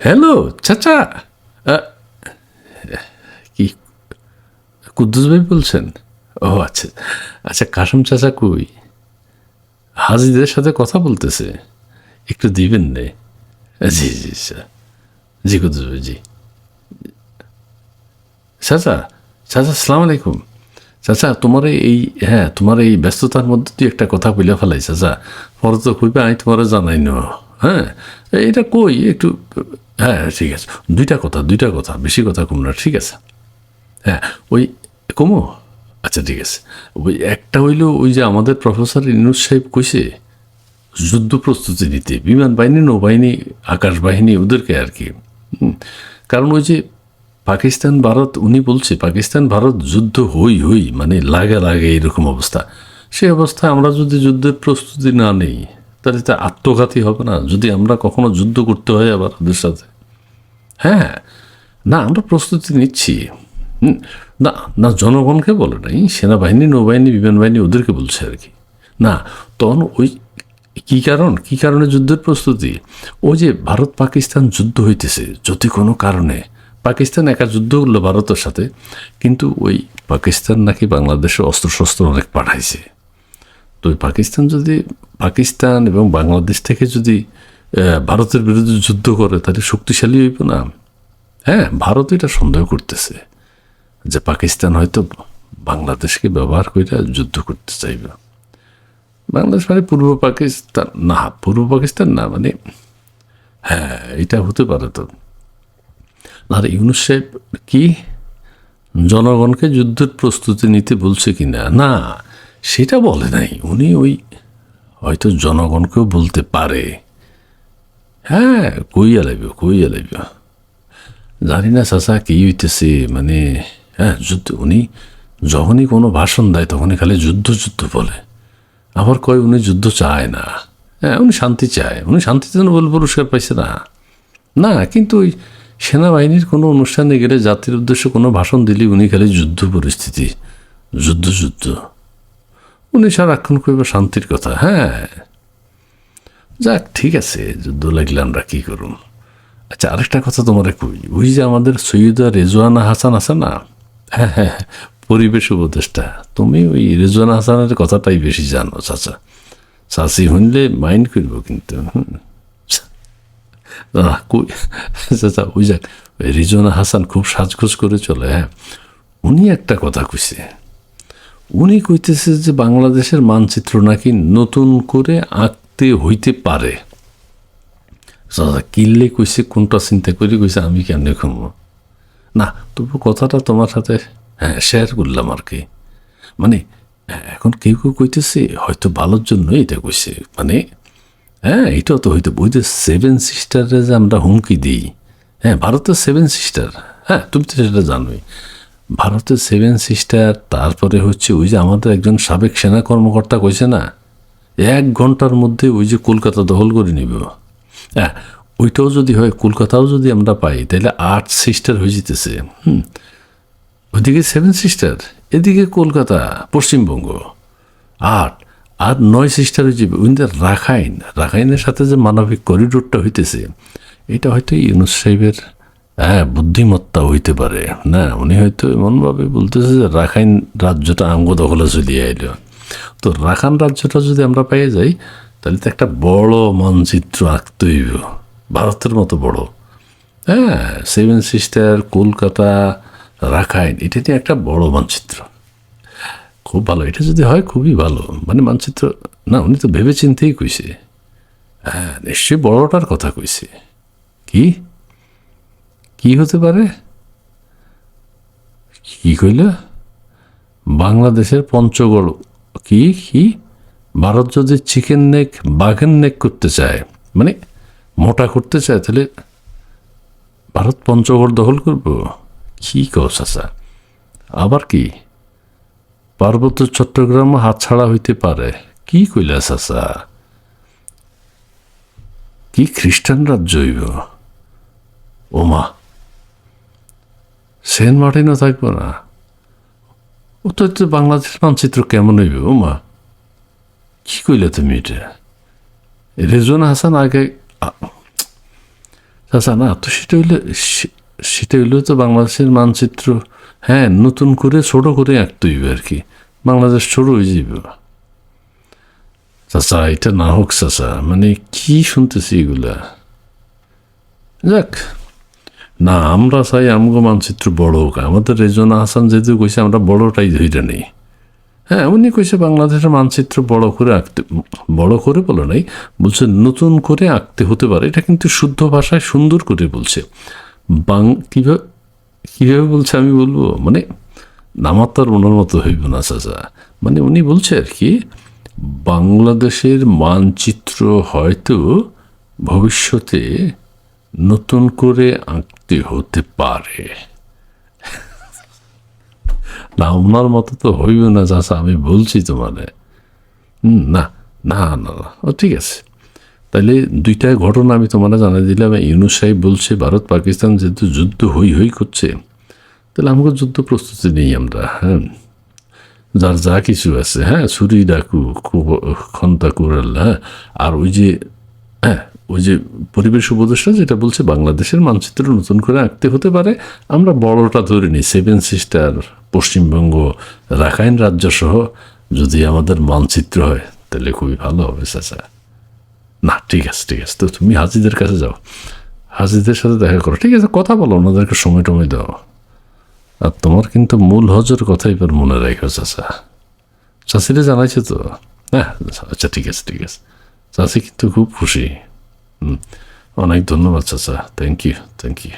Hello চাচা। কি কুদ্দুস ভাই বলছেন? ও আচ্ছা। আচ্ছা কাসম চাচা কই? হাজিদের সাথে কথা বলতেছে। একটু দিবেন নে। জি জি, স্যার। জি, কুদ্দুস ভাই, জি। চাচা চাচা সালাম আলাইকুম। চাচা, তোমার এই হ্যাঁ তোমার এই ব্যস্ততার মধ্যে তুই একটা কথা বলে ফেলাই, চাচা। পরে তো কইবে আমি তোমার জানাই না হ্যাঁ এটা কই? একটু হ্যাঁ ঠিক আছে। দুইটা কথা দুইটা কথা, বেশি কথা কম না, ঠিক আছে? হ্যাঁ ওই কমো আচ্ছা ঠিক আছে। ওই একটা হইল ওই যে আমাদের প্রফেসর ইনুস সাহেব কইছে, যুদ্ধ প্রস্তুতি নিতে, বিমান বাহিনী, নৌবাহিনী, আকাশ বাহিনী, ওদেরকে আর কি। কারণ ওই যে পাকিস্তান, ভারত, উনি বলছে, পাকিস্তান, ভারত যুদ্ধ হই হই মানে লাগে লাগে এরকম অবস্থা। সেই অবস্থায় আমরা যদি যুদ্ধের প্রস্তুতি না নেই তাহলে তা আত্মঘাতী হবে না। যদি আমরা কখনো যুদ্ধ করতে হয় আবার ওদের সাথে। হ্যাঁ না, আমরা প্রস্তুতি নিচ্ছি। না না, জনগণকে বলে নাই, সেনাবাহিনী, নৌবাহিনী বিমান বাহিনী ওদেরকে বলছে আর কি। না, তখন ওই কী কারণ? কী কারণে যুদ্ধের প্রস্তুতি? ওই যে ভারত পাকিস্তান যুদ্ধ হইতেছে, যদি কোনো কারণে। পাকিস্তান একা যুদ্ধ করল ভারতের সাথে, কিন্তু ওই পাকিস্তান নাকি বাংলাদেশে অস্ত্রশস্ত্র অনেক পাঠাইছে। তো পাকিস্তান যদি, পাকিস্তান এবং বাংলাদেশ থেকে যদি ভারতের বিরুদ্ধে যুদ্ধ করে, তাহলে শক্তিশালী হইব না? হ্যাঁ ভারত এটা সন্দেহ করতেছে যে পাকিস্তান হয়তো বাংলাদেশকে ব্যবহার করে যুদ্ধ করতে চাইবে। বাংলাদেশ মানে পূর্ব পাকিস্তান, না, পূর্ব পাকিস্তান না মানে হ্যাঁ এটা হতে পারে তো। আর ইউনুস সাহেব কি? জনগণকে যুদ্ধের প্রস্তুতি নিতে বলছে কি না না সেটা বলে নাই। উনি ওই হয়তো জনগণকেও বলতে পারে। হ্যাঁ কইয়া লাগবে কইয়া লাগবে জানি না চাচা, কি হইতেছে? মানে হ্যাঁ যুদ্ধ, উনি যখনই কোনো ভাষণ দেয় তখনই খালি যুদ্ধ যুদ্ধ বলে। আবার কয় উনি যুদ্ধ চায় না। হ্যাঁ উনি শান্তি চায়। উনি শান্তিতে নোবেল পুরস্কার পাইছে না। না, কিন্তু ওই সেনাবাহিনীর কোনো অনুষ্ঠানে গেলে জাতির উদ্দেশ্যে কোনো ভাষণ দিলে উনি খালি যুদ্ধ পরিস্থিতি, যুদ্ধ যুদ্ধ। উনি সারাক্ষণ কইবে শান্তির কথা হ্যাঁ। যাক ঠিক আছে যুদ্ধ লাগলে আমরা কী করুন। আচ্ছা আরেকটা কথা তোমার কই ওই যে আমাদের সৈয়দা রেজওয়ানা হাসান আছে না? হ্যাঁ হ্যাঁ হ্যাঁ, পরিবেশ উপদেষ্টা। তুমি ওই রেজওয়ানা হাসানের কথাটাই বেশি জানো চাচা। চাচি শুনলে মাইন্ড করব কিন্তু চাচা ওই যাক রিজওয়ানা হাসান খুব সাজগোজ করে চলে হ্যাঁ। উনি একটা কথা কইছে উনি কইতেছে যে বাংলাদেশের মানচিত্র নাকি নতুন করে আঁকতে হইতে পারে। কিনলে কইছে, কোনটা চিন্তা করে কইছে, আমি কেন খুঁজব না, তবু কথাটা তোমার সাথে হ্যাঁ শেয়ার করলাম আর কি। মানে এখন কেউ কেউ কইতেছে, হয়তো ভালোর জন্য এটা কইছে। মানে হ্যাঁ এটাও তো হয়তো যে সেভেন সিস্টারে যে আমরা হুমকি দিই। হ্যাঁ ভারতের সেভেন সিস্টার হ্যাঁ তুমি তো সেটা জানোই। ভারতের সেভেন সিস্টার তারপরে হচ্ছে ওই যে আমাদের একজন সাবেক সেনা কর্মকর্তা কইছে না, এক ঘণ্টার মধ্যে ওই যে কলকাতা দখল করে নিব। হ্যাঁ ওইটাও যদি হয়, কলকাতাও যদি আমরা পাই, তাহলে আট সিস্টার হয়ে যেতেছে। হুম, ওইদিকে সেভেন সিস্টার এদিকে কলকাতা, পশ্চিমবঙ্গ, আট, আর নয় সিস্টার হয়ে হয়েছে উইন্দার রাখাইন, রাখাইনের সাথে যে মানবিক করিডোরটা হইতেছে, এটা হয়তো ইউনুস সাহেবের হ্যাঁ বুদ্ধিমত্তা হইতে পারে। না, উনি হয়তো এমনভাবে বলতেছে যে রাখাইন রাজ্যটা আঙ্গ দখলে চলিয়ে আইল। তো রাখান রাজ্যটা যদি আমরা পেয়ে যাই, তাহলে তো একটা বড় মানচিত্র আঁকতে হইব। ভারতের মতো বড়। হ্যাঁ সেভেন সিস্টার কলকাতা, রাখাইন, এটা নিয়ে একটা বড় মানচিত্র। খুব ভালো, এটা যদি হয় খুবই ভালো। মানে মানচিত্র, না, উনি তো ভেবে চিন্তেই কইছে। হ্যাঁ নিশ্চয়ই বড়টার কথা কইছে। কি? কি হতে পারে? কি কইল? বাংলাদেশের পঞ্চগড় কি কি? ভারত যদি চিকেন নেক বাঘের নেক করতে চায় মানে মোটা করতে চায়, তাহলে ভারত পঞ্চগড় দখল করব? কি চাচা আবার কি? পার্বত্য চট্টগ্রাম হাতছাড়া হইতে পারে। কি কইলা চাচা কি খ্রিস্টান রাজ্য হইব? ওমা সেন্ট মার্টিনও থাকব না। ও তো বাংলাদেশের মানচিত্র কেমন হইবে ওমা কি কইলে তুমি এটা? রেজন হাসান আগে আচ্ছা না, তো সেটা হইলে সেটা হইলেও তো বাংলাদেশের মানচিত্র হ্যাঁ নতুন করে ছোট করে আঁকতে হইবে আর কি। বাংলাদেশ ছোট হয়ে যাবে চাচা, এটা না হোক, চাচা মানে কি শুনতেছি এগুলা? যাক না, আমরা চাই আমগো মানচিত্র বড় হোক। আমাদের রেজনা হাসান যেহেতু কইছে আমরা বড়টাই ধৈর্য নেই। হ্যাঁ উনি কইছে বাংলাদেশের মানচিত্র বড় করে আঁকতে, বড় করে বলে নাই, বলছে নতুন করে আঁকতে হতে পারে। এটা কিন্তু শুদ্ধ ভাষায় সুন্দর করে বলছে। বাং, কীভাবে কীভাবে বলছে আমি বলব? মানে নামার তো আর ওনার মতো হইব না, চাচা। মানে উনি বলছে আর কি, বাংলাদেশের মানচিত্র হয়তো ভবিষ্যতে নতুন করে আঁকতে হতে পারে। না ওনার মতো তো হইবে না চাচা আমি বলছি হুম, না না না না ও ঠিক আছে। তাহলে দুইটা ঘটনা আমি তোমার জানাই দিলাম। ইউনুস সাহেব বলছে ভারত পাকিস্তান যেহেতু যুদ্ধ হই হই করছে তাহলে আমাকে যুদ্ধ প্রস্তুতি নেই আমরা হ্যাঁ? যার যা কিছু আছে হ্যাঁ? ছুরি ডাকু খন্তা কুড়াল হ্যাঁ? আর ওই যে হ্যাঁ? ওই যে পরিবেশ উপদেষ্টা যেটা বলছে, বাংলাদেশের মানচিত্র নতুন করে আঁকতে হতে পারে। আমরা বড়টা ধরে নিই সেভেন সিস্টার পশ্চিমবঙ্গ, রাখাইন রাজ্য সহ যদি আমাদের মানচিত্র হয়, তাহলে খুবই ভালো হবে, চাচা। না, ঠিক আছে ঠিক আছে। তো তুমি হাজিদের কাছে যাও। হাজিদের সাথে দেখা করো। ঠিক আছে, কথা বলো, ওনাদেরকে সময় টময় দাও। আর তোমার কিন্তু মূল হজের কথা এবার মনে রাখো, চাচা। চাষিরে জানাইছে তো? হ্যাঁ আচ্ছা ঠিক আছে ঠিক আছে। চাষি কিন্তু খুব খুশি। অনেক ধন্যবাদ চাচা। Thank you thank you